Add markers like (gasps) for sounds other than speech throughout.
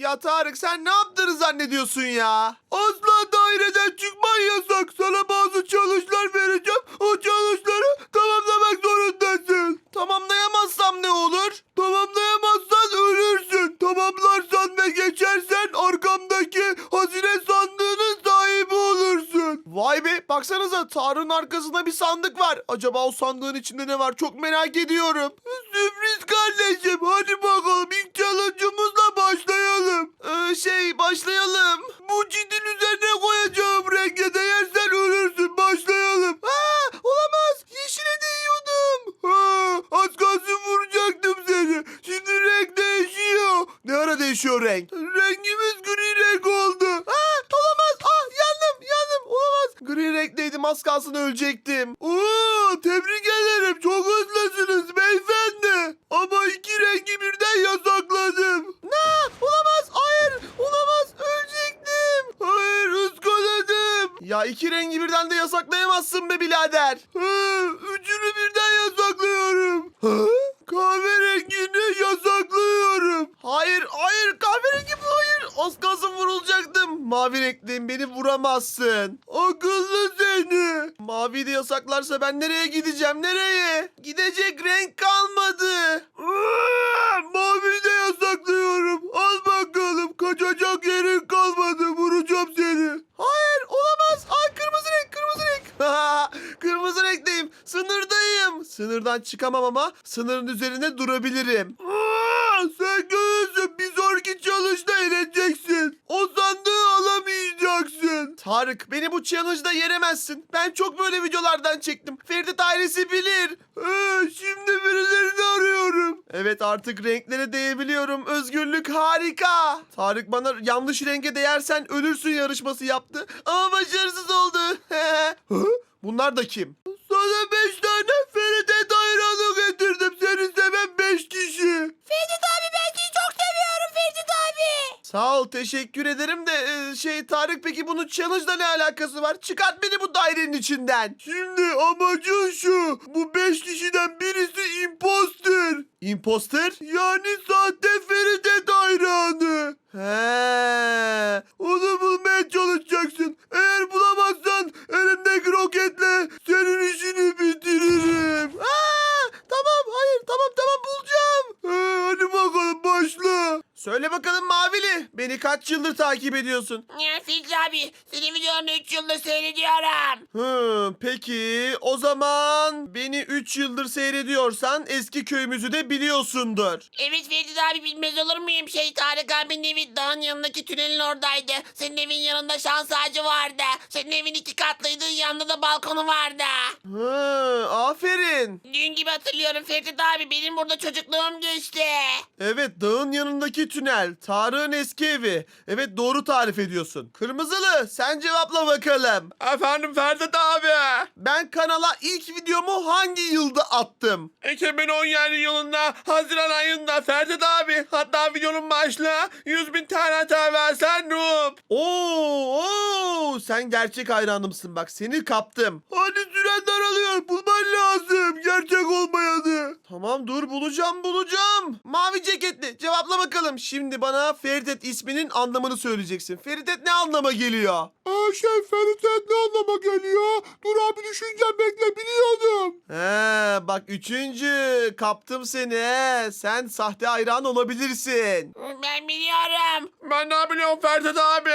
Ya Tarık sen ne yaptığını zannediyorsun ya? Asla daireden çıkman yasak. Sana bazı challenge'lar vereceğim. O challenge'ları tamamlamak zorundasın. Tamamlayamazsam ne olur? Tamamlayamazsan ölürsün. Tamamlarsan ve geçersen arkamdaki hazine sandığının sahibi olursun. Vay be baksanıza Tarık'ın arkasında bir sandık var. Acaba o sandığın içinde ne var çok merak ediyorum. Sürpriz kardeşim hadi bakalım ilk challenge'ımızla başlayalım. Ee, şey başlayalım. Bu cidin üzerine koyacağım renge değersen ölürsün başlayalım. Aa, olamaz yeşile değiyordum. Aa, az kalsın vuracaktım seni. Şimdi renk değişiyor. Ne ara değişiyor renk? Rengimiz gri renk oldu. Aa, olamaz. Ah yandım yandım olamaz. Gri renkteydim az kalsın ölecektim. Oo, tebrik iki rengi birden de yasaklayamazsın be birader. Üçünü birden yasaklıyorum. Kahverengini yasaklıyorum. Hayır, hayır kahverengi bu hayır. Az vurulacaktım. Mavi renkliyim beni vuramazsın. Akıllı seni. Mavi de yasaklarsa ben nereye gideceğim nereye? Gidecek renk kalmadı. Aa, Mavi de yasaklıyorum. Al bakalım kaçacak yerin kalmadı. Vuracağım seni. Hayır olamaz. Ay kırmızı renk kırmızı renk. kırmızı renkteyim. Sınırdan çıkamam ama sınırın üzerinde durabilirim. Aa, sen görürsün bir sonraki çalışta eğleneceksin. O sandığı alamayacaksın. Tarık beni bu challenge'da yenemezsin. Ben çok böyle videolardan çektim. Ferdi ailesi bilir. Ee, şimdi birilerini arıyorum. Evet artık renklere değebiliyorum. Özgürlük harika. Tarık bana yanlış renge değersen ölürsün yarışması yaptı. Ama başarısız oldu. (laughs) Bunlar da kim? Sana beş tane Feride hayranı getirdim. Seni seven beş kişi. Ferdi abi ben Sağ ol teşekkür ederim de e, şey Tarık peki bunun challenge'la ne alakası var? Çıkart beni bu dairenin içinden. Şimdi amacın şu. Bu beş kişiden birisi imposter. Imposter? Yani sahte Feride hayranı. He. Onu bulmaya çalışacaksın. Eğer bulamazsan elimdeki roketle senin işini bitiririm. Aa, tamam hayır tamam tamam bulacağım. Ee, hadi bakalım başla. Söyle bakalım Mavili. Beni kaç yıldır takip ediyorsun? Ya abi senin videolarını 3 yıldır seyrediyorum. Hı, peki o zaman beni 3 yıldır seyrediyorsan eski köyümüzü de biliyorsundur. Evet Ferdi abi bilmez olur muyum? Şey Tarık abinin evi dağın yanındaki tünelin oradaydı. Senin evin yanında şans ağacı vardı. Senin evin iki katlıydı yanında da balkonu vardı. Hı, aferin. Dün gibi hatırlıyorum Ferdi abi benim burada çocukluğum geçti. Evet dağın yanındaki tünel. Tarık'ın eski evi. Evet doğru tarif ediyorsun. Kırmızılı sen cevapla bakalım. Efendim Ferdet abi. Ben kanala ilk videomu hangi yılda attım? 2017 yılında Haziran ayında Ferdet abi. Hatta videonun başlığı 100 bin tane versen Noob. Oo, oo, sen gerçek hayranımsın bak seni kaptım. Hadi süren daralıyor bulman lazım gerçek olmayanı. Tamam dur bulacağım bulacağım. Mavi ceketli cevapla bakalım. Şimdi bana Feridet isminin anlamını söyleyeceksin. Feridet ne anlama geliyor? Aa, şey Feridet ne anlama geliyor? Dur abi düşüneceğim bekle biliyordum. He bak üçüncü kaptım seni he. Sen sahte hayran olabilirsin. Ben biliyorum. Ben ne biliyorum Ferdet abi.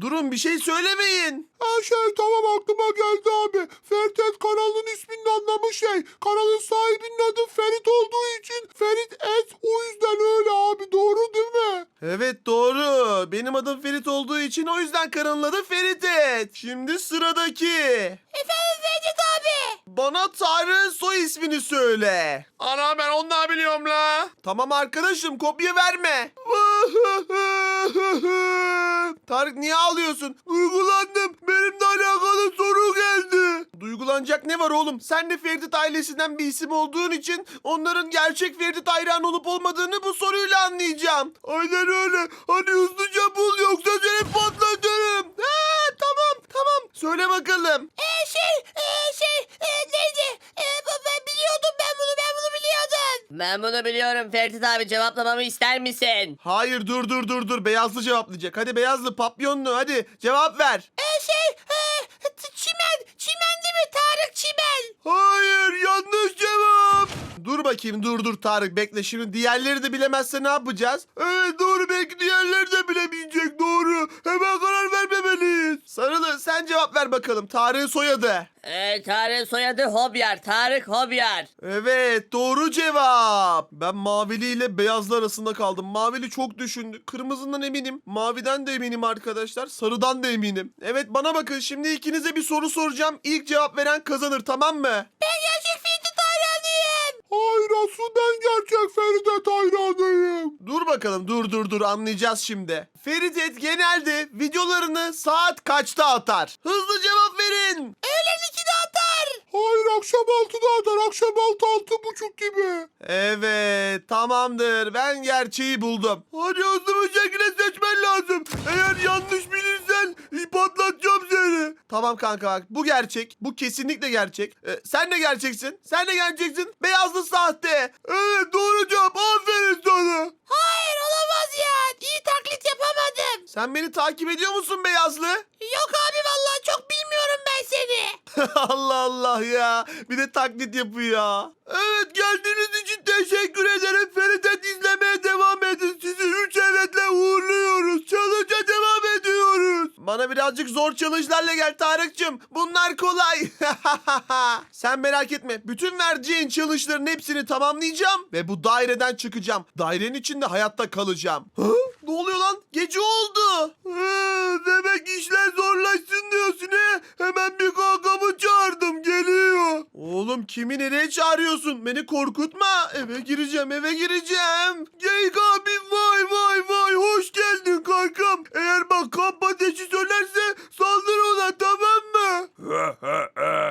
Durun bir şey söylemeyin. Ha şey tamam aklıma geldi abi. Ferdet kanalın isminin anlamı şey. Kanalın sahibinin adı Ferit olduğu için Ferit Et o yüzden öyle abi doğru değil mi? Evet doğru. Benim adım Ferit olduğu için o yüzden kanalın adı Ferit Et. Şimdi sıradaki. Efendim Ferdi abi. Bana Tarık'ın soy ismini söyle. Ana ben ondan biliyorum la. Tamam arkadaşım kopya verme. (laughs) Tarık niye ağlıyorsun? Duygulandım. Benimle alakalı soru geldi. Duygulanacak ne var oğlum? Sen de Feridit ailesinden bir isim olduğun için onların gerçek Feridit hayran olup olmadığını bu soruyla anlayacağım. Aynen öyle. Hadi hızlıca bul yoksa seni patlatırım. Ha, tamam tamam. Söyle bakalım. Ee, şey, ee, şey, ee, neydi? Ee, ben biliyordum ben bunu, biliyorum Ferit abi cevaplamamı ister misin? Hayır dur dur dur dur. Beyazlı cevaplayacak. Hadi beyazlı papyonlu hadi cevap ver. E şey e, çimen. Çimen değil mi Tarık çimen? Hayır yanlış cevap. Dur bakayım dur dur Tarık bekle şimdi diğerleri de bilemezse ne yapacağız? Evet doğru belki diğerleri de bilemeyecek doğru. Hemen karar vermemeliyiz. Sarılı sen cevap ver bakalım Tarık'ın soyadı. Ee, Tarık'ın soyadı Hobyar. Tarık Hobyar. Evet doğru cevap. Ben mavili ile beyazlı arasında kaldım. Mavili çok düşündü. Kırmızından eminim. Maviden de eminim arkadaşlar. Sarıdan da eminim. Evet bana bakın şimdi ikinize bir soru soracağım. İlk cevap veren kazanır tamam mı? Ben gerçek. Hayır asıl ben gerçek Feridet hayranıyım. Dur bakalım dur dur dur anlayacağız şimdi. Feridet genelde videolarını saat kaçta atar? Hızlı cevap verin. Öğlen 2'de atar. Hayır akşam 6'da atar. Akşam 6 altı buçuk gibi. Evet tamamdır. Ben gerçeği buldum. Hadi hızlı bir şekilde seçmen lazım. Eğer yanlış bilirsen patlatacağım seni. Tamam kanka bak bu gerçek. Bu kesinlikle gerçek. Ee, sen de gerçeksin. Sen de gerçeksin. Beyazlı sahte. Evet doğru cevap. Aferin sana. Hayır olamaz ya. İyi taklit yapamadım. Sen beni takip ediyor musun Beyazlı? Yok abi vallahi çok bilmiyorum ben seni. (laughs) Allah Allah ya. Bir de taklit yapıyor. Evet geldiğiniz için teşekkür ederim. Feridet izlemeye devam edin. Sizi 3 evetle uğurluyoruz. Bana birazcık zor challenge'larla gel Tarık'cığım. Bunlar kolay. (laughs) Sen merak etme. Bütün vereceğin challenge'ların hepsini tamamlayacağım. Ve bu daireden çıkacağım. Dairenin içinde hayatta kalacağım. (gasps) Ne oluyor lan? Gece oldu. Demek işler zorlaşsın diyorsun he? Hemen bir kankamı çağırdım geliyor. Oğlum kimi nereye çağırıyorsun? Beni korkutma. Eve gireceğim eve gireceğim. Geyik abi vay vay vay hoş geldin kankam. Eğer bak kamp ateşi söylerse saldır ona tamam mı?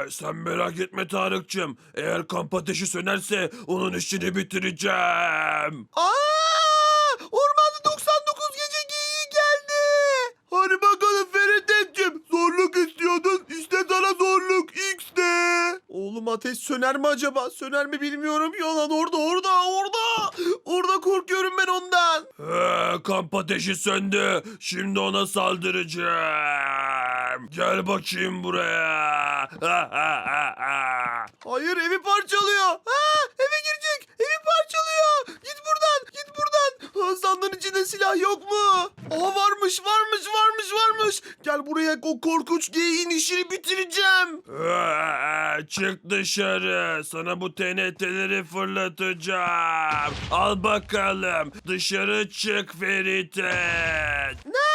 (laughs) Sen merak etme Tarık'cığım. Eğer kamp ateşi sönerse onun işini bitireceğim. Aa! Ateş söner mi acaba? Söner mi bilmiyorum. Yalan orada orada orada. Orada korkuyorum ben ondan. Ee, kamp ateşi söndü. Şimdi ona saldıracağım. Gel bakayım buraya. (laughs) Hayır evi parçalıyor. Ha, eve girecek. Evi parçalıyor. Git buradan. Git buradan. Ha, sandığın içinde silah yok mu? Aa varmış varmış varmış varmış. Gel buraya o korkunç geyiğin işini bitireceğim. Ee, Çık dışarı. Sana bu TNT'leri fırlatacağım. Al bakalım. Dışarı çık Feritet. Ne?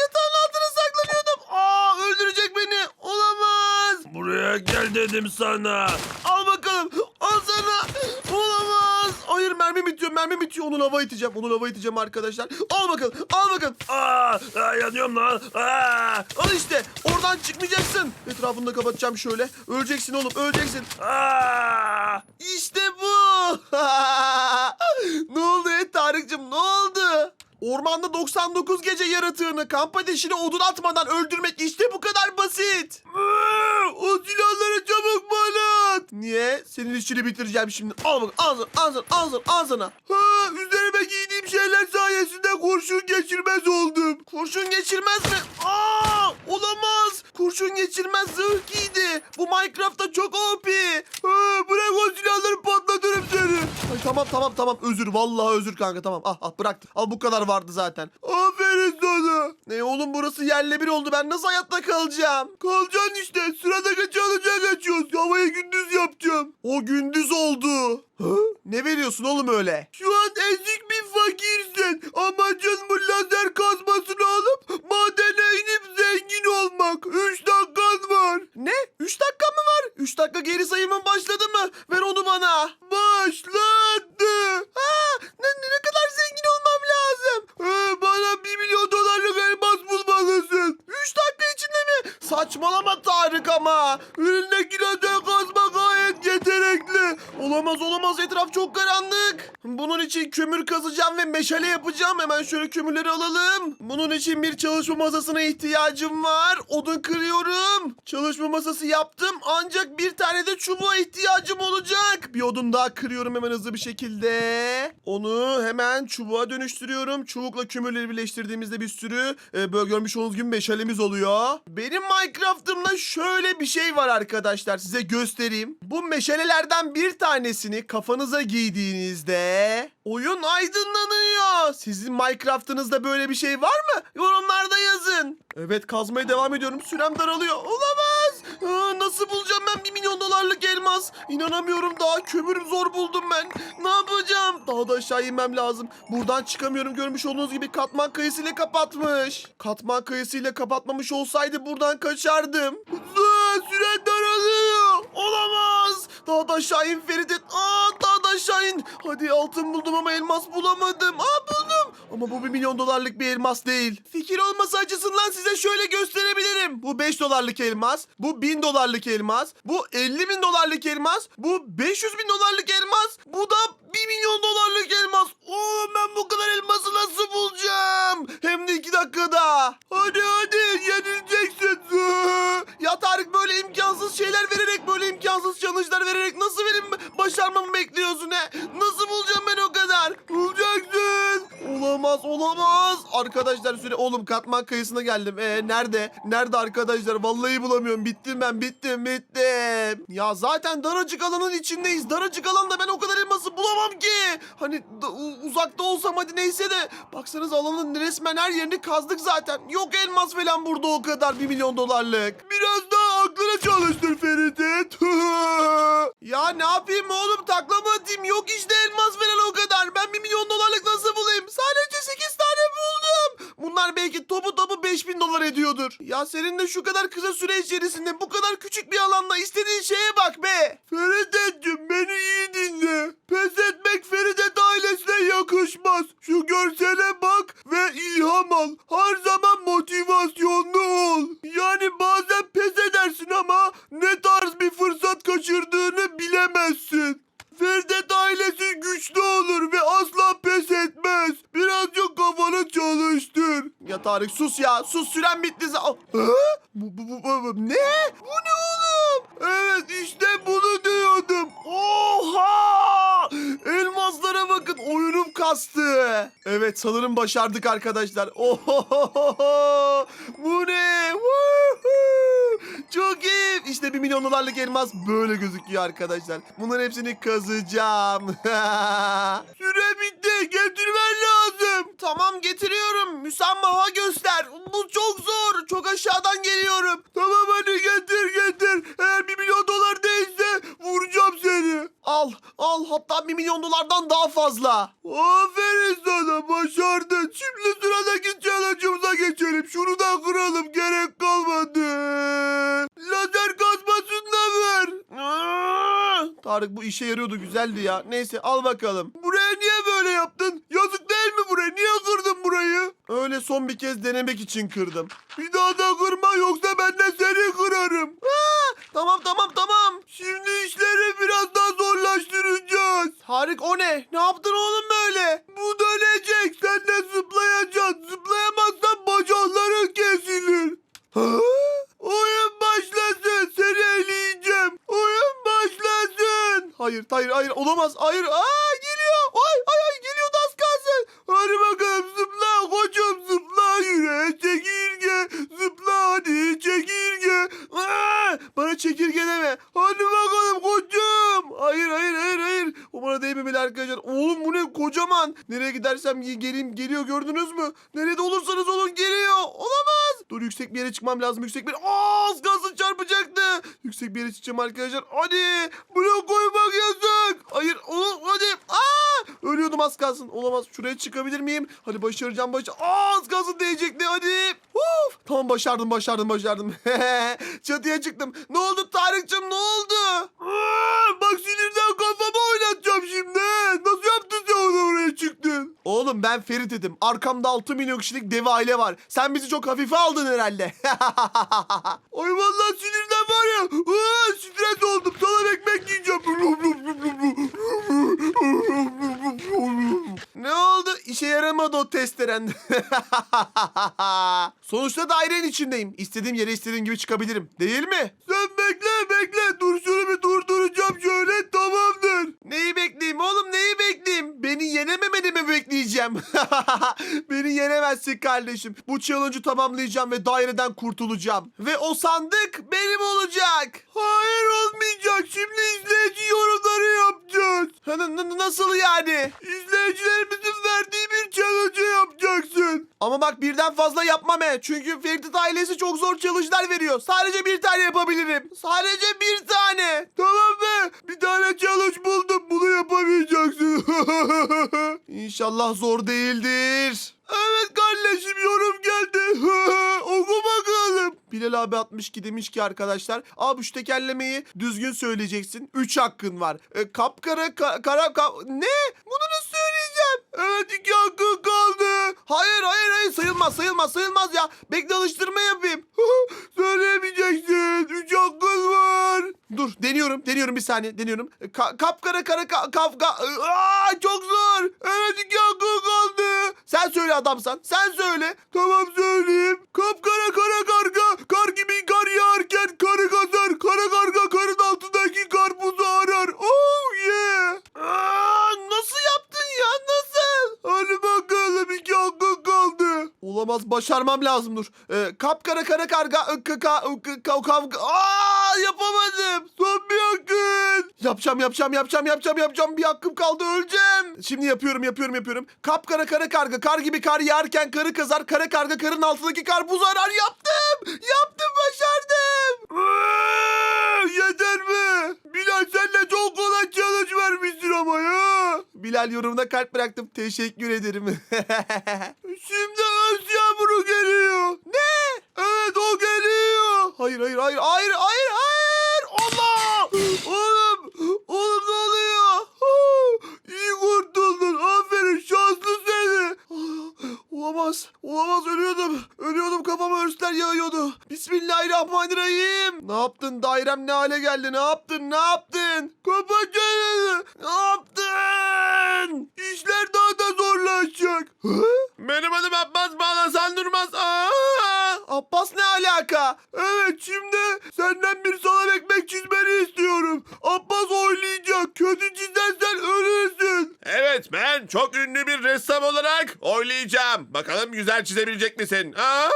Yatağın altına saklanıyordum. Aa öldürecek beni. Olamaz. Buraya gel dedim sana. Al sana. Olamaz. Hayır mermi bitiyor. Mermi bitiyor. Onu lava iteceğim. Onu lava iteceğim arkadaşlar. Al bakalım. Al bakalım. Aa, aa, yanıyorum lan. Aa, Al işte. Oradan çıkmayacaksın. Etrafını da kapatacağım şöyle. Öleceksin oğlum. Öleceksin. aa. İşte bu. (laughs) ne oldu Tarık'cığım? Ne oldu? Ormanda 99 gece yaratığını kamp ateşine odun atmadan öldürmek işte bu kadar basit. o silahları çabuk bana at. Niye? Senin işini bitireceğim şimdi. Al bak ağzına ağzına ağzına ağzına. Ha, üzerime giydiğim şeyler sayesinde kurşun geçirmez oldum. Kurşun geçirmez mi? Aa, olamaz. Kurşun geçirmez zırh giydi. Bu Minecraft'ta çok OP. Ha, bırak o silahları tamam tamam tamam özür vallahi özür kanka tamam. Ah ah bıraktım. Al bu kadar vardı zaten. Aferin sana. Ne oğlum burası yerle bir oldu. Ben nasıl hayatta kalacağım? Kalacaksın işte. Sıradaki challenge'a geçiyoruz. Havayı gündüz yapacağım. O gündüz oldu. Hı? Ne veriyorsun oğlum öyle? Şu an ezik bir fakirsin. Amacın bu lazer kazmasını alıp madene inip zengin olmak. 3 dakikan var. Ne? 3 dakika mı var? 3 dakika geri sayımın başladı mı? Ver onu bana. Başladı. Ha, ne, ne kadar zengin olmam lazım? Ha, bana 1 milyon dolarlık elmas bulmalısın. 3 dakika içinde mi? Saçmalama Tarık ama. Elindeki lazer kazma gayet yetenekli. Olamaz olamaz etraf çok karanlık. Bunun için kömür kazacağım ve meşale yapacağım. Hemen şöyle kömürleri alalım. Bunun için bir çalışma masasına ihtiyacım var. Odun kırıyorum. Çalışma masası yaptım. Ancak bir tane de çubuğa ihtiyacım olacak. Bir odun daha kırıyorum hemen hızlı bir şekilde. Onu hemen çubuğa dönüştürüyorum. Çubukla kömürleri birleştirdiğimizde bir sürü e, böyle görmüş olduğunuz gibi meşalemiz oluyor. Benim Minecraft'ımda şöyle bir şey var arkadaşlar. Size göstereyim. Bu meşalelerden bir tanesini kafanıza giydiğinizde oyun aydınlanıyor. Sizin Minecraft'ınızda böyle bir şey var mı? Yorumlarda yazın. Evet kazmaya devam ediyorum. Sürem daralıyor. Olamaz. Aa, nasıl bulacağım ben 1 milyon dolarlık elmas? İnanamıyorum daha kömür zor buldum ben. Ne yapacağım? Daha da aşağı inmem lazım. Buradan çıkamıyorum. Görmüş olduğunuz gibi katman kayısıyla kapatmış. Katman kayısıyla kapatmamış olsaydı buradan kaçardım. Süren daralıyor. Olamaz. Daha da aşağı in Feridun. Aa, daha da aşağı in. Hadi altın buldum ama elmas bulamadım. Aa. Ama bu 1 milyon dolarlık bir elmas değil. Fikir olması açısından size şöyle gösterebilirim. Bu 5 dolarlık elmas. Bu 1000 dolarlık elmas. Bu 50 bin dolarlık elmas. Bu 500 bin dolarlık elmas. Bu da 1 milyon dolarlık elmas. Oo ben bu kadar elması nasıl bulacağım? Hem de 2 dakikada. Hadi hadi yenileceksin. (laughs) Ya Tarık böyle imkansız şeyler vererek böyle imkansız challenge'lar vererek nasıl benim başarmamı bekliyorsun he? Nasıl bulacağım ben o kadar? Bulacaksın. Olamaz olamaz. Arkadaşlar süre oğlum katman kayısına geldim. Ee, nerede? Nerede arkadaşlar? Vallahi bulamıyorum. Bittim ben bittim bittim. Ya zaten daracık alanın içindeyiz. Daracık alanda ben o kadar elması bulamam ki. Hani da- uzakta olsam hadi neyse de. Baksanız alanın resmen her yerini kazdık zaten. Yok elmas falan burada o kadar 1 milyon dolarlık. Biraz daha aklına çalıştır Ferit. (laughs) ya ne yapayım oğlum takla mı atayım? Yok işte elmas falan o kadar. Ben 1 milyon dolarlık nasıl bulayım? Sadece 8 tane. Bunlar belki topu topu 5000 dolar ediyordur. Ya senin de şu kadar kısa süre içerisinde bu kadar küçük bir alanda istediğin şeye bak be. Feridet'cim beni iyi dinle. Pes etmek Feridet ailesine yakışmaz. Şu görsele bak ve ilham al. Her zaman motivasyonlu ol. Yani bazen pes edersin ama ne tarz bir fırsat kaçırdığını bilemezsin. Ferdet ailesi güçlü olur ve asla pes etmez. Birazcık kafanı çalıştır. Ya Tarık sus ya. Sus süren bitti. za- Hı? Bu, bu, bu, bu, ne? Bu ne oğlum? Evet işte bunu diyordum. Oha! Elmaslara bakın oyunum kastı. Evet sanırım başardık arkadaşlar. Oho! (laughs) Bu ne? Woohoo! Çok iyi. İşte bir milyon dolarlık elmas böyle gözüküyor arkadaşlar. Bunların hepsini kazacağım. (laughs) Süre bitti. Getirmen lazım. Tamam getiriyorum. Müsamaha göster. Bu çok zor. Çok aşağıdan geliyorum. Tamam hadi getir getir. Eğer bir milyon dolar seni. Al al hatta bir milyon dolardan daha fazla. Aferin sana başardın. Şimdi sıradaki challenge'ımıza geçelim. Şunu da kıralım gerek kalmadı. Lazer kazmasını da ver. Tarık bu işe yarıyordu güzeldi ya. Neyse al bakalım. Buraya niye böyle yaptın? Yazık değil mi buraya? Niye kırdın burayı? Öyle son bir kez denemek için kırdım. Bir daha da kırma yoksa ben de seni kırarım. Aa! Tamam tamam tamam. Şimdi Tarık o ne? Ne yaptın oğlum böyle? Bu dönecek. Sen de zıplayacaksın. Zıplayamazsan bacakların kesilir. Oyun başlasın. Seni eleyeceğim. Oyun başlasın. Hayır, hayır, hayır. Olamaz. Hayır. Aa geliyor. Ay, ay, ay. Geliyor da az kalsın. Hadi bakalım zıpla koçum zıpla yürü çekirge. Zıpla hadi çekirge. Aa, bana çekirge deme. Hadi bakalım koçum. Hayır, hayır, hayır, hayır. O bana değmemeli arkadaşlar. Oğlum bu ne kocaman. Ge- geleyim geliyor gördünüz mü? Nerede olursanız olun geliyor. Olamaz. Dur yüksek bir yere çıkmam lazım. Yüksek bir... Aa, az kalsın çarpacaktı. Yüksek bir yere çıkacağım arkadaşlar. Hadi. Blok koymak yasak. Hayır. Oğlum hadi. Aa, ölüyordum az kalsın. Olamaz. Şuraya çıkabilir miyim? Hadi başaracağım. Başar Aa, az kalsın değecekti. Hadi. Uf. Tamam başardım başardım başardım. (laughs) Çatıya çıktım. Ne oldu Tarık'cığım ne oldu? Aa, bak sinirden kafamı Oğlum ben Ferit dedim. Arkamda 6 milyon kişilik dev aile var. Sen bizi çok hafife aldın herhalde. (laughs) Ay vallahi sinirden var ya. Aa, stres oldum. Salam ekmek yiyeceğim. (laughs) ne oldu? İşe yaramadı o testeren. (laughs) Sonuçta dairenin içindeyim. İstediğim yere istediğim gibi çıkabilirim. Değil mi? Sen bekle bekle. Dur şunu bir durduracağım şöyle. Tamamdır. Neyi bekleyeyim oğlum neyi bekleyeyim? Beni yenememeni mi bekleyeceğim? (laughs) Beni yenemezsin kardeşim. Bu challenge'ı tamamlayacağım ve daireden kurtulacağım. Ve o sandık benim olacak. Hayır olmayacak. Şimdi izleyici yorumları yapacağız. Nasıl yani? İzleyicilerimizin verdiği bir challenge. Ama bak birden fazla yapmam he. Çünkü Ferit ailesi çok zor challenge'lar veriyor. Sadece bir tane yapabilirim. Sadece bir tane. Tamam mı? Bir tane challenge buldum. Bunu yapamayacaksın. (laughs) İnşallah zor değildir. Evet kardeşim yorum geldi. (laughs) Oku bakalım. Bilal abi atmış ki demiş ki arkadaşlar. Abi şu tekerlemeyi düzgün söyleyeceksin. 3 hakkın var. E, kapkara ka- kara ka- Ne? Bunu nasıl söyleyeceğim? Evet iki hakkın kaldı. Hayır hayır hayır sayılmaz sayılmaz sayılmaz ya. Bekle alıştırma yapayım. (laughs) Söyleyemeyeceksin. 3 hakkın var. Dur deniyorum deniyorum bir saniye deniyorum. E, Ka- kapkara kara ka- kavga. Aa, çok zor. Evet iki hakkın kaldı. Sen söyle adamsan. Sen söyle. Tamam söyleyeyim. Kapkara başarmam lazım dur. Ee, kapkara kara karga. ı, ka- ka- ı, ka- ka- kavga. Aa, yapamadım. Son bir hakkın. Yapacağım yapacağım yapacağım yapacağım yapacağım. Bir hakkım kaldı öleceğim. Şimdi yapıyorum yapıyorum yapıyorum. Kapkara kara karga. Kar gibi kar yağarken karı kazar. Kara karga karın altındaki karpuzu arar. Yaptım. Yaptım başardım. Yeter mi? Bilal sen de çok kolay challenge vermişsin ama ya. Bilal yorumuna kalp bıraktım. Teşekkür ederim. (laughs) Şimdi öz yağmuru geliyor. Ne? Evet o geliyor. Hayır hayır hayır hayır hayır hayır. Allah! Oğlum! Oğlum ne oluyor? İyi kurtuldun. Aferin şanslı seni. Olamaz. Olamaz ölüyordum. Ölüyordum kafama örsler yağıyordu. Bismillahirrahmanirrahim. Ne yaptın dairem ne hale geldi? Ne yaptın? Ne yaptın? Kapat. Ne yaptın? İşler daha da zorlaşacak. Benim adım Abbas bağlasan durmaz. Aa! Abbas ne alaka? Evet şimdi senden bir salam ekmek çizmeni istiyorum. Abbas oylayacak. Kötü çizersen ölürsün. Evet ben çok ünlü bir ressam olarak oylayacağım. Bakalım güzel çizebilecek misin? Aa!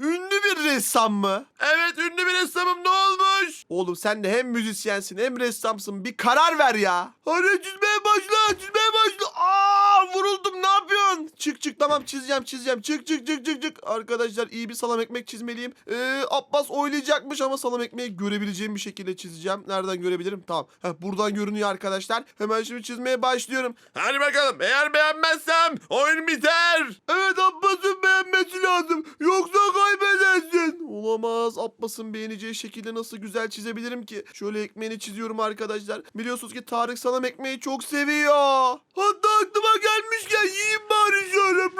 Ünlü bir ressam mı? Evet ünlü bir ressamım ne olmuş? Oğlum sen de hem müzisyensin hem ressamsın. Bir karar ver ya. Hadi çizmeye başla. Çizmeye başla. Aa vuruldum ne yapıyorsun? Çık çık tamam çizeceğim çizeceğim. Çık çık çık çık çık. Arkadaşlar iyi bir salam ekmek çizmeliyim. Ee, Abbas oylayacakmış ama salam ekmeği görebileceğim bir şekilde çizeceğim. Nereden görebilirim? Tamam. Heh, buradan görünüyor arkadaşlar. Hemen şimdi çizmeye başlıyorum. Hadi bakalım eğer beğenmezsem oyun biter. Evet Abbas'ın beğenmesi lazım. Yoksa kaybedersin. Olamaz. Abbas'ın beğeneceği şekilde nasıl güzel çizebilirim ki? Şöyle ekmeğini çiziyorum arkadaşlar. Biliyorsunuz ki Tarık salam ekmeği çok seviyor. Hatta aklıma gelmişken yiyeyim bari blum.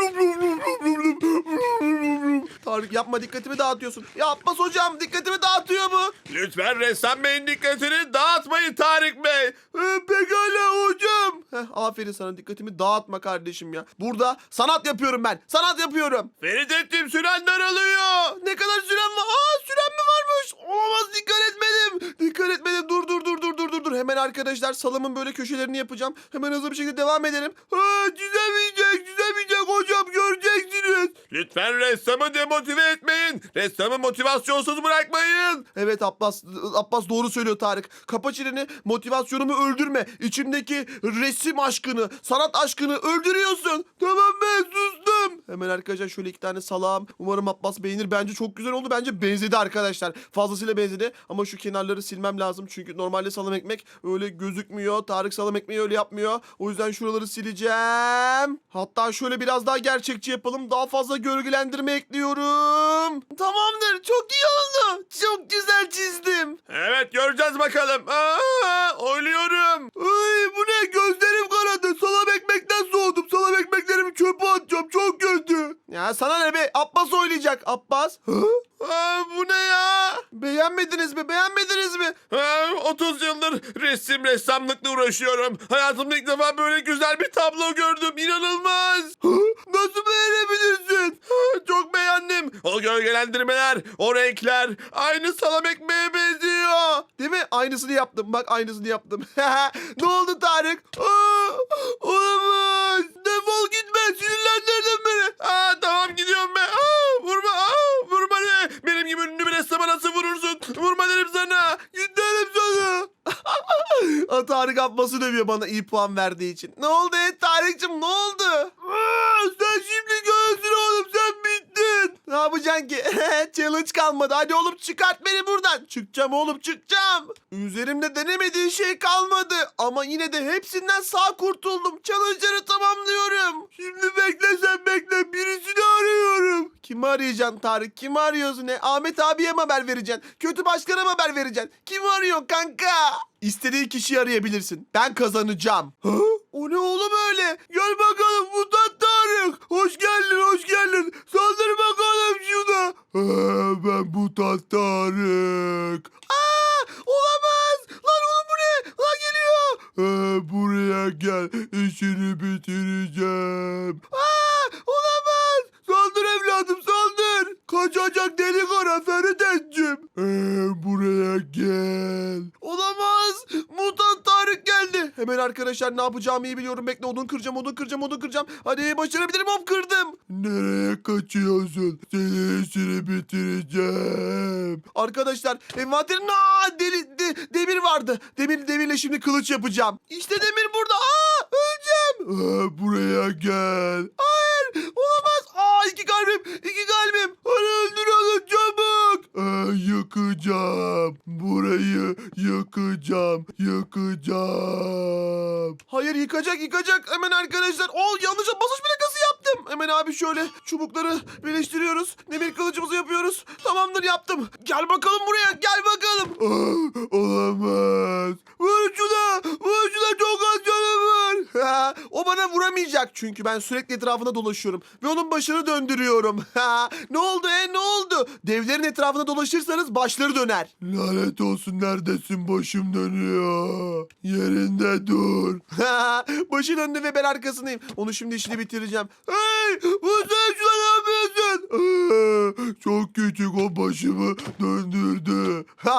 Tarık yapma dikkatimi dağıtıyorsun. Ya Abbas hocam dikkatimi dağıtıyor mu? Lütfen ressam beyin dikkatini dağıtmayın Tarık Bey. Ee, pekala hocam. Heh, aferin sana dikkatimi dağıtma kardeşim ya. Burada sanat yapıyorum ben. Sanat yapıyorum. Feridettin süren daralıyor. Ne kadar süren var? Aa süren mi varmış? Olamaz dikkat etmedim. Dikkat etmedim. Dur dur dur dur dur dur. Hemen arkadaşlar salamın böyle köşelerini yapacağım. Hemen hızlı bir şekilde devam edelim. Ha hocam göreceksiniz. Lütfen ressamı demotive etmeyin. Ressamı motivasyonsuz bırakmayın. Evet Abbas Abbas doğru söylüyor Tarık. Kapa çeneni motivasyonumu öldürme. İçimdeki resim aşkını, sanat aşkını öldürüyorsun. Tamam ben sustum. Hemen arkadaşlar şöyle iki tane salam. Umarım Abbas beğenir. Bence çok güzel oldu. Bence benzedi arkadaşlar. Fazlasıyla benzedi. Ama şu kenarları silmem lazım. Çünkü normalde salam ekmek öyle gözükmüyor. Tarık salam ekmeği öyle yapmıyor. O yüzden şuraları sileceğim. Hatta şöyle biraz daha gerçekçi yapalım. Daha fazla gölgelendirme ekliyorum. Tamamdır. Çok iyi oldu. Çok güzel çizdim. Evet göreceğiz bakalım. Aa, oynuyorum. Ay bu ne? Gözlerim kanadı. Salam ekmekten soğudum. Salam ekmekleri oynayacağım çok kötü. Ya sana ne be Abbas oynayacak Abbas. Hı? Aa, bu ne ya? Beğenmediniz mi beğenmediniz mi? Ha, 30 yıldır resim ressamlıkla uğraşıyorum. Hayatımda ilk defa böyle güzel bir tablo gördüm. İnanılmaz. Hı? Nasıl beğenebilirsin? Ha, Çok beğendim. O gölgelendirmeler, o renkler aynı salam ekmeğe benziyor. Değil mi? Aynısını yaptım. Bak aynısını yaptım. (laughs) ne oldu Tarık? Aa, olamaz. Defol gitme. Sinirlendirdin beni. Aa, tamam gidiyorum ben. Aa, vurma, aa, vurma ne? Benim gibi ünlü bir ressama nasıl vurursun? Vurma derim sana. Git derim sana. (laughs) Tarık Abbas'ı dövüyor bana iyi puan verdiği için. Ne oldu e Tarık'cığım ne oldu? Sen şimdi göğsün oğlum sen bittin. Ne yapacaksın ki? (laughs) Challenge kalmadı. Hadi oğlum çıkart beni buradan. Çıkacağım oğlum çıkacağım. Üzerimde denemediğin şey kalmadı. Ama yine de hepsinden sağ kurtuldum. Challenge'ları tamamlıyorum. Şimdi bekle sen bekle. Birisini arıyorum. Kimi arayacaksın Tarık? Kimi arıyorsun? Ne? Ahmet abiye mi haber vereceksin? Kötü başkana mı haber vereceksin? Kimi arıyorsun kanka? İstediğin kişiyi arayabilirsin. Ben kazanacağım. Hı? O ne oğlum öyle? Gel bakalım Mutat Tarık. Hoş geldin hoş geldin. Saldır bakalım şuna. Ha, ben Mutat Tarık. Aa, olamaz. Lan oğlum bu ne? Lan geliyor. Ha, buraya gel. İşini bitireceğim. Aa, olamaz. Saldır evladım saldır. Kaçacak deli kara Feridet'cim. Ee, buraya gel. Olamaz. Mutant Tarık geldi. Hemen arkadaşlar ne yapacağımı iyi biliyorum. Bekle odun kıracağım odun kıracağım odun kıracağım. Hadi başarabilirim hop kırdım. Nereye kaçıyorsun? Seni işini bitireceğim. Arkadaşlar envanterin aa, deli, de- demir vardı. Demir demirle şimdi kılıç yapacağım. İşte demir burada. Aa, öleceğim. Aa, buraya gel. Hayır olamaz. Aa iki kalbim iki kalbim. Hadi öldür onu çabuk. Aa, yakacağım. Burayı yakacağım. Yakacağım. Hayır yıkacak yıkacak. Hemen arkadaşlar. O yanlış basınç plakası yaptım. Hemen abi şöyle çubukları birleştiriyoruz. Demir kılıcımızı yapıyoruz. Tamamdır yaptım. Gel bakalım buraya. Gel bakalım. (gasps) olamaz. Vur şuna. Vur şuna çok az canı var. (laughs) o bana vuramayacak. Çünkü ben sürekli etrafında dolaşıyorum. Ve onun başını döndürüyorum. (laughs) ne oldu e ne oldu? Devlerin etrafında dolaşırsanız başları döner. Lanet olsun neredesin başım dönüyor. Yerinde dur. (laughs) Başı döndü ve ben arkasındayım. Onu şimdi işini bitireceğim. Hey! Bu sen şu Çok küçük o başımı döndürdü. (laughs)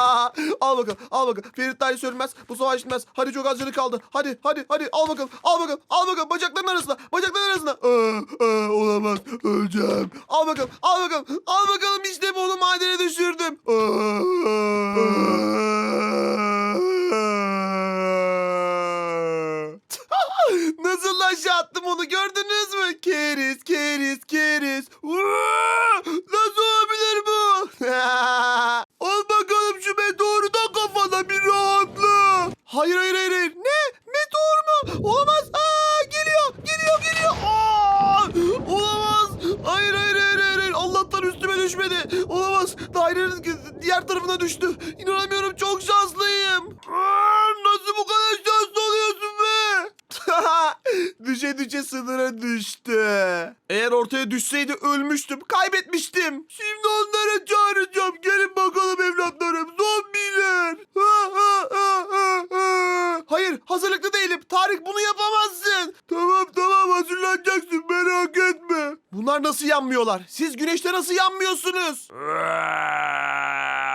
al bakalım al bakalım. Ferit Dahi sönmez. Bu savaş bitmez. Hadi çok az kaldı. Hadi hadi hadi al bakalım. Al bakalım. Al bakalım. Bacakların arasında. Bacakların arasında. Aa, aa, olamaz. Öleceğim. Al bakalım. Al bakalım. Al bakalım işte bu onu madene düşürdüm. Aa. Nasıl aşağı attım onu gördünüz mü? Keriz, keriz, keriz. Uaa! Nasıl olabilir bu? (laughs) Al bakalım şu meteoru da kafana bir rahatla. Hayır hayır hayır hayır. Ne? Meteor mu? Olamaz. Aa, geliyor, geliyor, geliyor. Aa, olamaz. Hayır hayır hayır hayır. hayır. Allah'tan üstüme düşmedi. Olamaz. Dairenin diğer tarafına düştü. İnanamıyorum çok şanslıyım. Aa, nasıl bu kadar şanslı oluyorsun be? Düşe düşe sınıra düştü. Eğer ortaya düşseydi ölmüştüm, kaybetmiştim. Şimdi onları çağıracağım. Gelin bakalım evlatlarım, zombiler. Ha, ha, ha, ha, ha. Hayır, hazırlıklı değilim. Tarık bunu yapamazsın. Tamam tamam hazırlanacaksın merak etme. Bunlar nasıl yanmıyorlar? Siz güneşte nasıl yanmıyorsunuz? (laughs)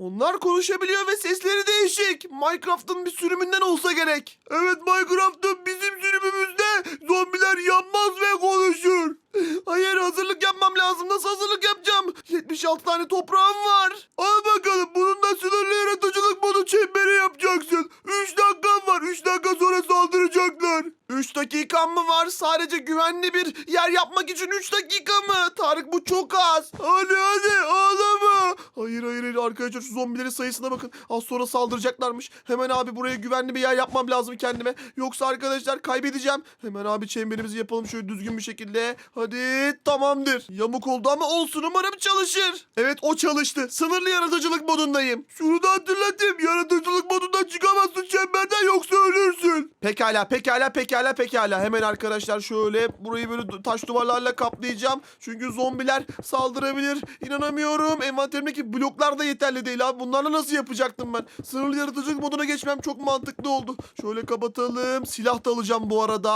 Onlar konuşabiliyor ve sesleri değişik. Minecraft'ın bir sürümünden olsa gerek. Evet Minecraft'ın bizim sürümümüzde zombiler yanmaz ve konuşur. Hayır hazırlık yapmam lazım. Nasıl hazırlık yapacağım? 76 tane toprağım var. Al bakalım bunun da sınırlı yaratıcılık modu çemberi yapacaksın. 3 dakikan var. 3 dakika sonra saldıracaklar. 3 dakikam mı var? Sadece güvenli bir yer yapmak için 3 dakika mı? Tarık bu çok az. Hadi hadi ağlama. Hayır Hayır hayır arkadaşlar şu zombilerin sayısına bakın. Az sonra saldıracaklarmış. Hemen abi buraya güvenli bir yer yapmam lazım kendime. Yoksa arkadaşlar kaybedeceğim. Hemen abi çemberimizi yapalım şöyle düzgün bir şekilde. Hadi tamamdır. Yamuk oldu ama olsun umarım çalışır. Evet o çalıştı. Sınırlı yaratıcılık modundayım. Şunu da hatırlatayım. Yaratıcılık modundan çıkamazsın çemberden yoksa ölürsün. Pekala pekala pekala pekala. Hemen arkadaşlar şöyle burayı böyle taş duvarlarla kaplayacağım. Çünkü zombiler saldırabilir. İnanamıyorum. Envanterimdeki bloklar da yeterli değil abi. Bunlarla nasıl yapacaktım ben? Sınırlı yaratıcılık moduna geçmem çok mantıklı oldu. Şöyle kapatalım. Silah da alacağım bu arada.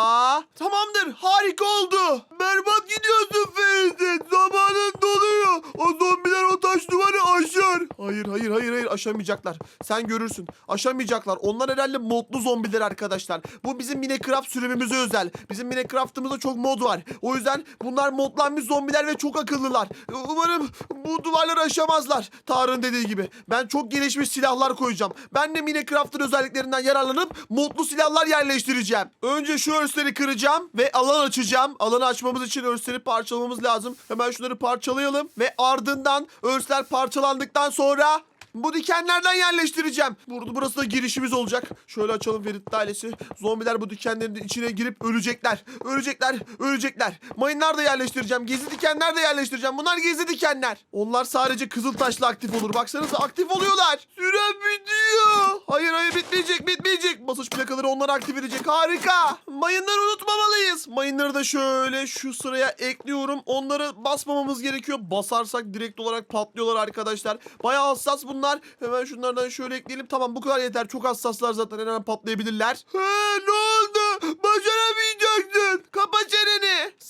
Tamamdır. Harika oldu. Berbat gidiyorsun Feriz'in. Zamanın doluyor. O zombiler o taş duvarı aşar. Hayır hayır hayır hayır aşamayacaklar. Sen görürsün. Aşamayacaklar. Onlar herhalde modlu zombiler arkadaşlar. Bu bizim Minecraft sürümümüze özel. Bizim Minecraft'ımızda çok mod var. O yüzden bunlar modlanmış zombiler ve çok akıllılar. Umarım bu duvarları aşamazlar. Tarık'ın dediği gibi. Ben çok gelişmiş silahlar koyacağım. Ben de Minecraft'ın özelliklerinden yararlanıp modlu silahlar yerleştireceğim. Önce şu örsleri kıracağım ve alan açacağım. Alanı açmamız için örsleri parçalamamız lazım. Hemen şunları parçalayalım ve ardından örsler parçalandıktan sonra bu dikenlerden yerleştireceğim. Burada burası da girişimiz olacak. Şöyle açalım Ferit ailesi. Zombiler bu dikenlerin içine girip ölecekler. Ölecekler, ölecekler. Mayınlar da yerleştireceğim. Gezi dikenler de yerleştireceğim. Bunlar gezi dikenler. Onlar sadece kızıl taşla aktif olur. Baksanıza aktif oluyorlar. Süren bitiyor. Hayır hayır bitmeyecek bitmeyecek. Basış plakaları onları aktif edecek. Harika. Mayınları unutmamalıyız. Mayınları da şöyle şu sıraya ekliyorum. Onları basmamamız gerekiyor. Basarsak direkt olarak patlıyorlar arkadaşlar. Bayağı hassas bunlar. Hemen şunlardan şöyle ekleyelim. Tamam bu kadar yeter. Çok hassaslar zaten. Hemen patlayabilirler. He ne oldu? Başaramayacaksın. Kapa çeneni.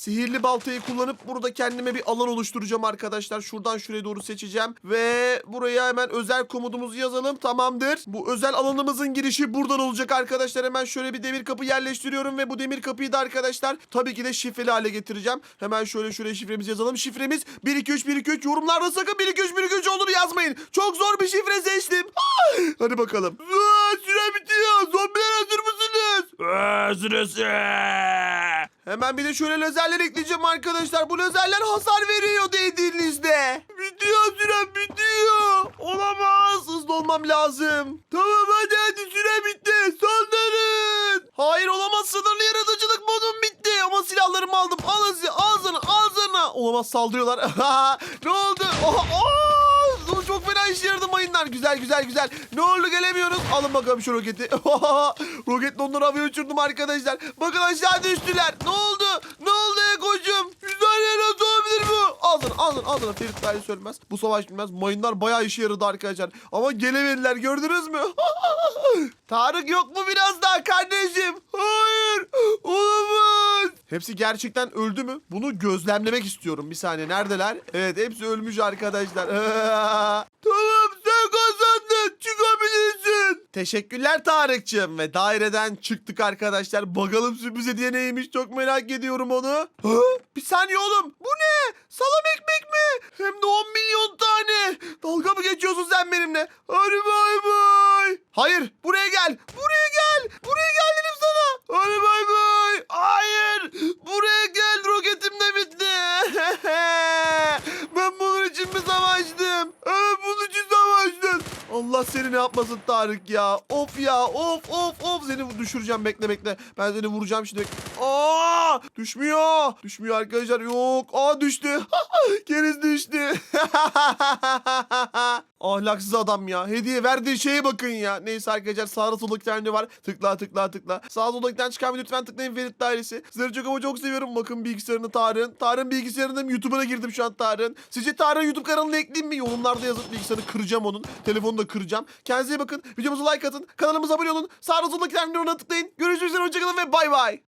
Sihirli baltayı kullanıp burada kendime bir alan oluşturacağım arkadaşlar. Şuradan şuraya doğru seçeceğim. Ve buraya hemen özel komutumuzu yazalım. Tamamdır. Bu özel alanımızın girişi buradan olacak arkadaşlar. Hemen şöyle bir demir kapı yerleştiriyorum. Ve bu demir kapıyı da arkadaşlar tabii ki de şifreli hale getireceğim. Hemen şöyle şuraya şifremizi yazalım. Şifremiz 123 123 yorumlarda sakın 123 123 olduğunu yazmayın. Çok zor bir şifre seçtim. Hadi bakalım. Aa, süre bitiyor. Zombiler hazır mısınız? Sırası. Hemen bir de şöyle lazerler ekleyeceğim arkadaşlar. Bu lazerler hasar veriyor değdiğinizde. Bitiyor sürem bitiyor. Olamaz. Hızlı olmam lazım. Tamam hadi hadi süre bitti. Saldırın. Hayır olamaz. Sınırlı yaratıcılık modum bitti. Ama silahlarımı aldım. Ağzını ağzını ağzına. Olamaz saldırıyorlar. (laughs) ne oldu? Oha, aa! Yaradı mayınlar. Güzel güzel güzel. Ne oldu gelemiyoruz. Alın bakalım şu roketi. (laughs) Roketle onları havaya uçurdum arkadaşlar. Bakın aşağı düştüler. Ne oldu? Ne oldu Eko'cum? Güzel nasıl olabilir bu? Aldın aldın aldın. Ferit dahi söylemez. Bu savaş bilmez. Mayınlar bayağı işe yaradı arkadaşlar. Ama gelemediler gördünüz mü? (laughs) Tarık yok mu biraz daha kardeşim? Hayır. Olamaz. Hepsi gerçekten öldü mü? Bunu gözlemlemek istiyorum. Bir saniye neredeler? Evet hepsi ölmüş arkadaşlar. (laughs) tamam sen kazandın. Çıkabilirsin. Teşekkürler Tarık'cığım. Ve daireden çıktık arkadaşlar. Bakalım sürpriz hediye neymiş çok merak ediyorum onu. Bir saniye oğlum. Bu ne? Salam ekmek mi? Hem de 10 milyon tane. Dalga mı geçiyorsun sen benimle? Hadi bay bay. Hayır. Buraya gel. Buraya gel dedim sana. Hadi bay bay. Hayır. Buraya gel roketim de bitti. ben bunun için mi savaştım? Evet bunun için savaştım. Ne yapmasın Tarık ya. Of ya of of of. Seni düşüreceğim bekle bekle. Ben seni vuracağım şimdi. Aa! Düşmüyor. Düşmüyor arkadaşlar. Yok. Aa düştü. (laughs) Keriz düştü. (laughs) Ahlaksız adam ya. Hediye verdiği şeye bakın ya. Neyse arkadaşlar sağda solda iki var. Tıkla tıkla tıkla. Sağ solda iki tane çıkan lütfen tıklayın Ferit dairesi. Sizleri çok ama çok seviyorum. Bakın bilgisayarını Tarık'ın. Tarık'ın bilgisayarında YouTube'una girdim şu an Tarık'ın. Sizce Tarık'ın YouTube kanalını ekleyeyim mi? Yorumlarda yazıp bilgisayarını kıracağım onun. Telefonu da kıracağım. Kendinize iyi bakın. Videomuza like atın. Kanalımıza abone olun. Sağda solda yorumuna tıklayın. Görüşmek üzere. Hoşçakalın ve bay bay.